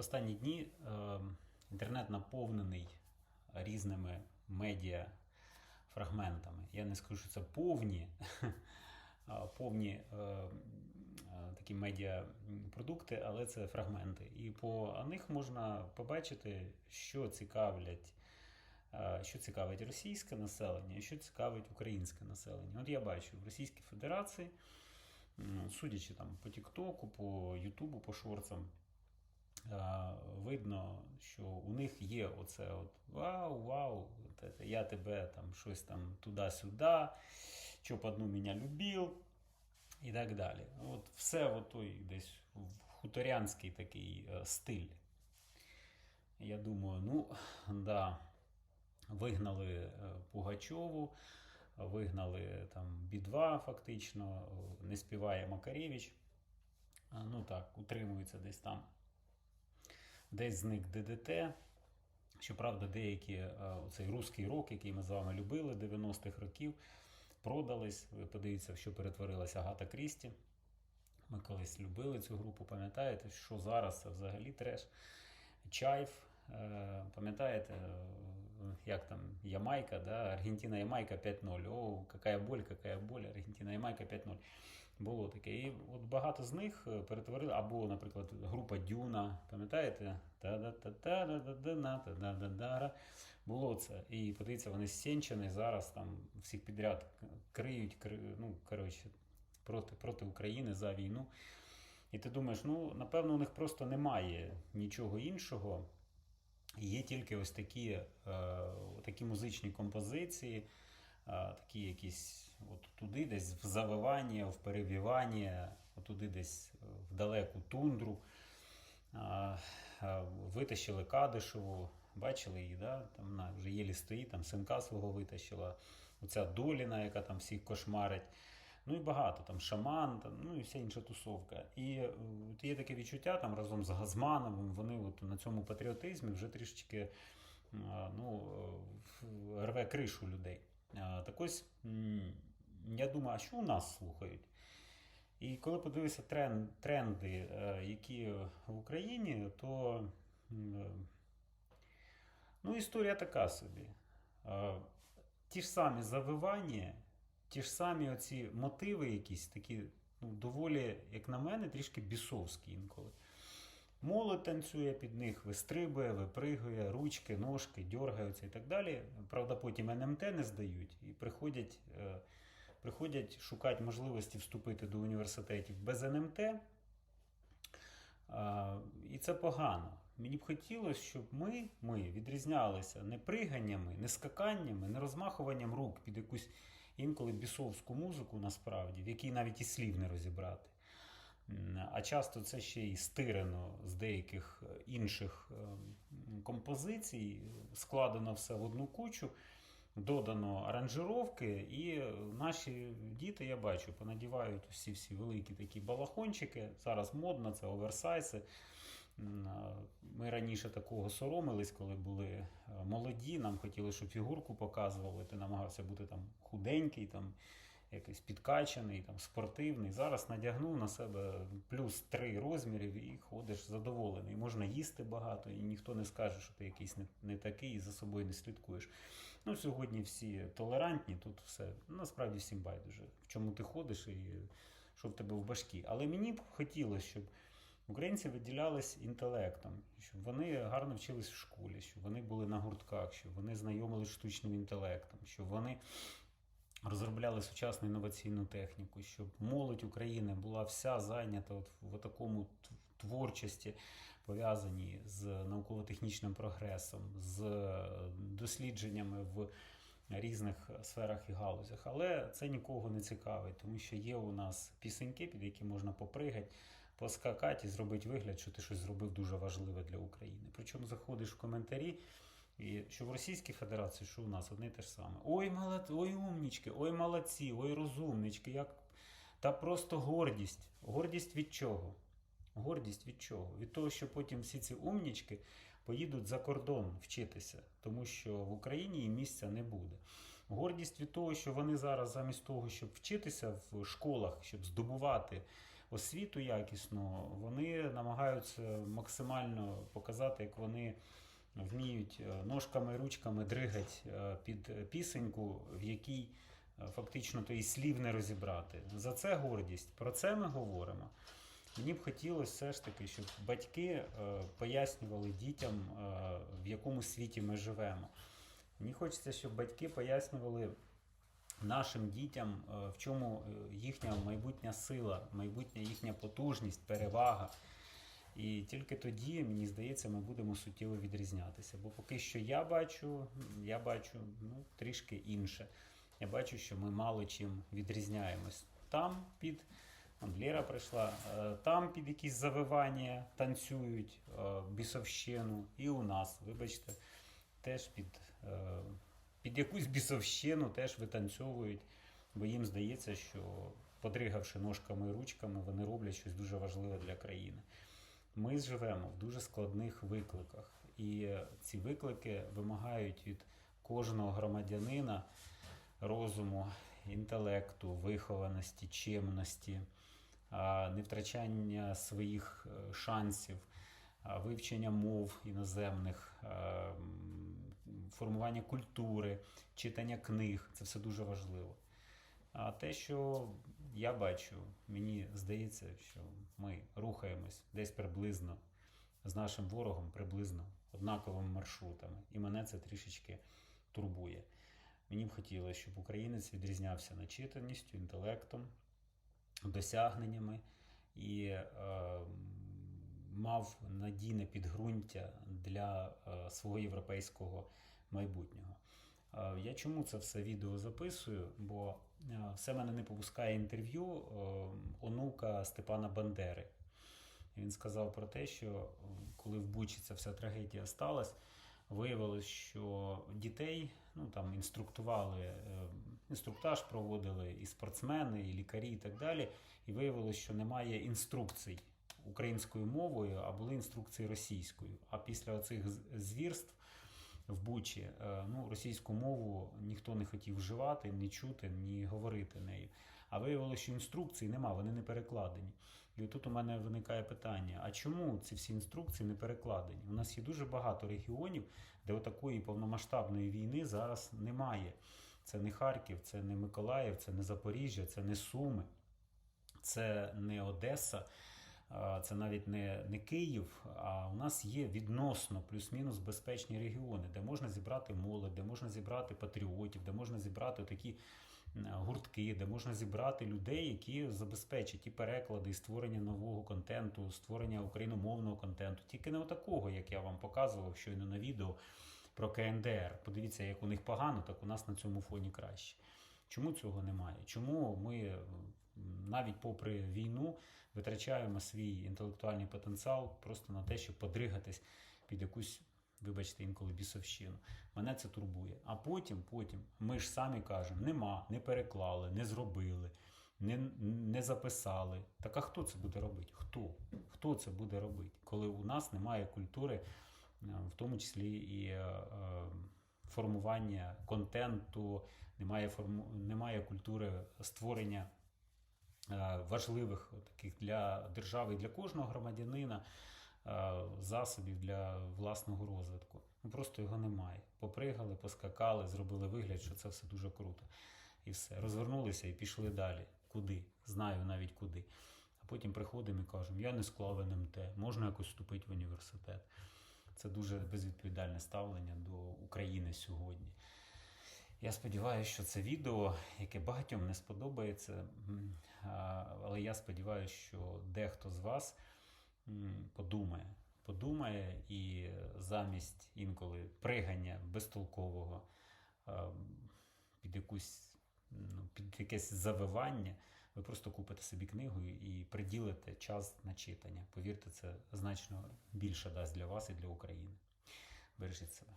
останні дні е, інтернет наповнений різними медіа фрагментами. Я не скажу, що це повні, повні е, е, такі медіа продукти, але це фрагменти. І по них можна побачити, що цікавлять. Що цікавить російське населення, і що цікавить українське населення. От я бачу в Російській Федерації, судячи там по Тіктоку, по Ютубу, по шорцам, видно, що у них є оце от вау, вау, я тебе там щось там туди-сюди, щоб одну мене любив, і так далі. От все от десь хуторянський такий е, стиль. Я думаю, ну да, вигнали е, Пугачову, вигнали там Бі-2 фактично, не співає Макаревич. Ну так, утримується десь там. Десь зник ДДТ. Щоправда, деякі е, цей русський рок, який ми з вами любили 90-х років, продались. Ви подивіться, що перетворилася Агата Крісті. Ми колись любили цю групу, пам'ятаєте, що зараз це взагалі треш. Чайф, е, пам'ятаєте, е, як там Ямайка, да? Аргентина Ямайка 5-0. О, какая боль, какая боль, Аргентина Ямайка 5-0. Було таке. І от багато з них е, перетворили, або, наприклад, група Дюна, пам'ятаєте? Було це. І подивіться, вони сенчені зараз там всіх підряд криють, кри- ну, коротше, проти, проти України за війну. І ти думаєш, ну, напевно, у них просто немає нічого іншого. Є тільки ось такі, е, такі музичні композиції, е, такі якісь от туди, десь в завивання, в перевівання, туди десь в далеку тундру. Витащили Кадишеву, бачили її, да? там вона вже єлі стоїть, там синка свого витащила. Оця Доліна, яка там всіх кошмарить. Ну і багато там шаман, там, ну і вся інша тусовка. І е, от є таке відчуття там разом з Газмановим, вони от на цьому патріотизмі вже трішечки е, ну, е, рве кришу людей. Так ось я думаю, а що у нас слухають? І коли подивився тренд, тренди, е, які в Україні, то е, ну, історія така собі. Е, Ті ж самі завивання, ті ж самі оці мотиви, якісь такі, ну, доволі, як на мене, трішки бісовські інколи. Молодь танцює під них, вистрибує, випригує, ручки, ножки, дергаються і так далі. Правда, потім НМТ не здають і приходять, приходять шукати можливості вступити до університетів без НМТ. І це погано. Мені б хотілося, щоб ми, ми відрізнялися не приганнями, не скаканнями, не розмахуванням рук під якусь інколи бісовську музику, насправді, в якій навіть і слів не розібрати. А часто це ще й стирено з деяких е, інших е, композицій, складено все в одну кучу, додано аранжировки, і наші діти, я бачу, понадівають усі всі великі такі балахончики. Зараз модно, це а, Ми раніше такого соромились, коли були е, молоді. Нам хотіли, щоб фігурку показували. Ти намагався бути там худенький, там якийсь підкачаний, там спортивний. Зараз надягнув на себе плюс три розмірів і ходиш задоволений. Можна їсти багато, і ніхто не скаже, що ти якийсь не, не такий і за собою не слідкуєш. Ну, сьогодні всі толерантні, тут все насправді всім байдуже. В чому ти ходиш і що в тебе в башкі. Але мені б хотілося, щоб. Українці виділялись інтелектом, щоб вони гарно вчились в школі, щоб вони були на гуртках, щоб вони знайомились штучним інтелектом, щоб вони розробляли сучасну інноваційну техніку, щоб молодь України була вся зайнята от в такому творчості, пов'язаній з науково-технічним прогресом, з е, дослідженнями в різних сферах і галузях. Але це нікого не цікавить, тому що є у нас пісеньки, під які можна попригати, поскакати і зробити вигляд, що ти щось зробив дуже важливе для України. Причому заходиш в коментарі. І що в Російській Федерації, що у нас одне і те ж саме. Ой, молод... ой, умнічки, ой, молодці, ой, розумнички. Як... Та просто гордість. Гордість від чого? Гордість від чого? Від того, що потім всі ці умнічки поїдуть за кордон вчитися, тому що в Україні їм місця не буде. Гордість від того, що вони зараз замість того, щоб вчитися в школах, щоб здобувати освіту якісну, вони намагаються максимально показати, як вони вміють е, ножками, ручками дригати е, під пісеньку, в якій е, фактично то і слів не розібрати. За це гордість. Про це ми говоримо. Мені б хотілося все ж таки, щоб батьки е, пояснювали дітям, е, в якому світі ми живемо. Мені хочеться, щоб батьки пояснювали нашим дітям, е, в чому їхня майбутня сила, майбутня їхня потужність, перевага. І тільки тоді, мені здається, ми будемо суттєво відрізнятися. Бо поки що я бачу, я бачу ну, трішки інше. Я бачу, що ми мало чим відрізняємось. Там під Лера прийшла, е, там під якісь завивання танцюють е, бісовщину, і у нас, вибачте, теж під, е, під якусь бісовщину теж витанцьовують, бо їм здається, що подригавши ножками і ручками, вони роблять щось дуже важливе для країни. Ми живемо в дуже складних викликах, і ці виклики вимагають від кожного громадянина розуму, інтелекту, вихованості, чемності, а, невтрачання своїх е, шансів, вивчення мов іноземних, формування культури, читання книг це все дуже важливо. А те, що я бачу, мені здається, що ми рухаємось десь приблизно з нашим ворогом, приблизно однаковими маршрутами. І мене це трішечки турбує. Мені б хотілося, щоб українець відрізнявся начитаністю, інтелектом, досягненнями і е, мав надійне підґрунтя для е, свого європейського майбутнього. Е, Я чому це все відео записую? Бо е, все мене не попускає інтерв'ю е, онука Степана Бандери. Він сказав про те, що е, коли в Бучі ця вся трагедія сталася, виявилось, що дітей ну, там, інструктували, е, інструктаж проводили і спортсмени, і лікарі, і так далі. І виявилось, що немає інструкцій українською мовою, а були інструкції російською. А після оцих звірств в Бучі е, ну, російську мову ніхто не хотів вживати, ні чути, ні говорити нею. А виявилося, що інструкцій нема, вони не перекладені. І тут у мене виникає питання: а чому ці всі інструкції не перекладені? У нас є дуже багато регіонів, де отакої повномасштабної війни зараз немає. Це не Харків, це не Миколаїв, це не Запоріжжя, це не Суми, це не Одеса, це навіть не, не Київ. А у нас є відносно плюс-мінус безпечні регіони, де можна зібрати молодь, де можна зібрати патріотів, де можна зібрати такі гуртки, де можна зібрати людей, які забезпечать і переклади, і створення нового контенту, створення україномовного контенту. Тільки не отакого, як я вам показував щойно на відео про КНДР. Подивіться, як у них погано, так у нас на цьому фоні краще. Чому цього немає? Чому ми навіть попри війну витрачаємо свій інтелектуальний потенціал просто на те, щоб подригатись під якусь, вибачте, інколи бісовщину? Мене це турбує. А потім, потім ми ж самі кажемо: нема, не переклали, не зробили, не, не записали. Так а хто це буде робити? Хто? Хто це буде робити, коли у нас немає культури, е, в тому числі і е, е, формування контенту, немає, форму, немає культури створення е, важливих таких для держави і для кожного громадянина е, засобів для власного розвитку. Ну просто його немає. Попригали, поскакали, зробили вигляд, що це все дуже круто. І все. Розвернулися і пішли далі. Куди? Знаю навіть куди. А потім приходимо і кажемо, я не склав НМТ, можна якось вступити в університет. Це дуже безвідповідальне ставлення до України сьогодні. Я сподіваюся, що це відео, яке багатьом не сподобається, але я сподіваюся, що дехто з вас подумає. Подумає і замість інколи пригання безтолкового під якусь ну, під якесь завивання, ви просто купите собі книгу і приділите час на читання. Повірте, це значно більше дасть для вас і для України. Бережіть себе.